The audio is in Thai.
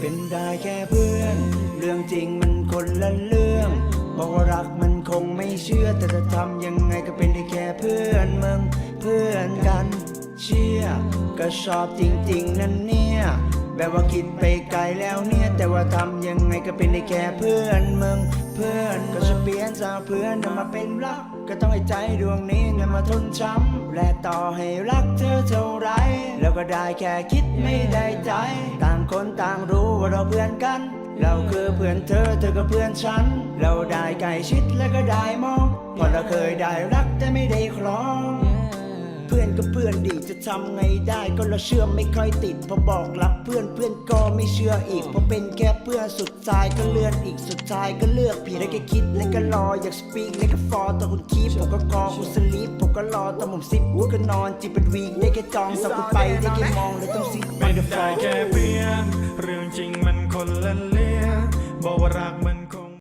เป็นได้แค่เพื่อน เรื่องจริงมันคนละเรื่อง บอกว่ารักมันคงไม่เชื่อ แต่จะทำยังไงก็เป็นได้แค่เพื่อนมึงเพื่อนกัน เชื่อ ก็ชอบจริงๆนั่นเนี่ยแบบว่าคิดไปไกลแล้วเนี่ย แต่ว่าทำยังไงก็เป็นได้แค่เพื่อนมึงเพื่อนก็จะเปลี่ยนจากเพื่อนมาเป็นรัก ก็ต้องให้ใจดวงนี้นำมาทนช้ำและต่อให้รักเธอเท่าไร แล้วก็ได้แค่คิดไม่ได้ใจ คนต่างรู้ว่าเราเพื่อนกัน เราคือเพื่อนเธอเธอก็เพื่อนฉัน เราได้ใกล้ชิดและก็ได้มองเพราะเราเคยได้รักแต่ไม่ได้ครอง เพื่อนก็เพื่อนดีจะทำไงได้ก็เราเชื่อไม่ค่อยติด พอบอกรักเพื่อนเพื่อนก็ไม่เชื่ออีกพอเป็นแค่เพื่อนสุดท้ายก็เลื่อนอีกสุดท้ายก็เลือกผิดแล้วก็คิดแล้วก็รออยากสปีกแล้วก็ฟอร์ตอคุณคีบผมก็กอคุณสลีปผมก็รอต่อผมซิปผมก็นอนจิบเป็นวีได้แค่จองสอบคุณไปได้แค่มองเลยต้องซิปเป็นได้แค่เพื่อน นคนละเลียบอกว่ารักมัน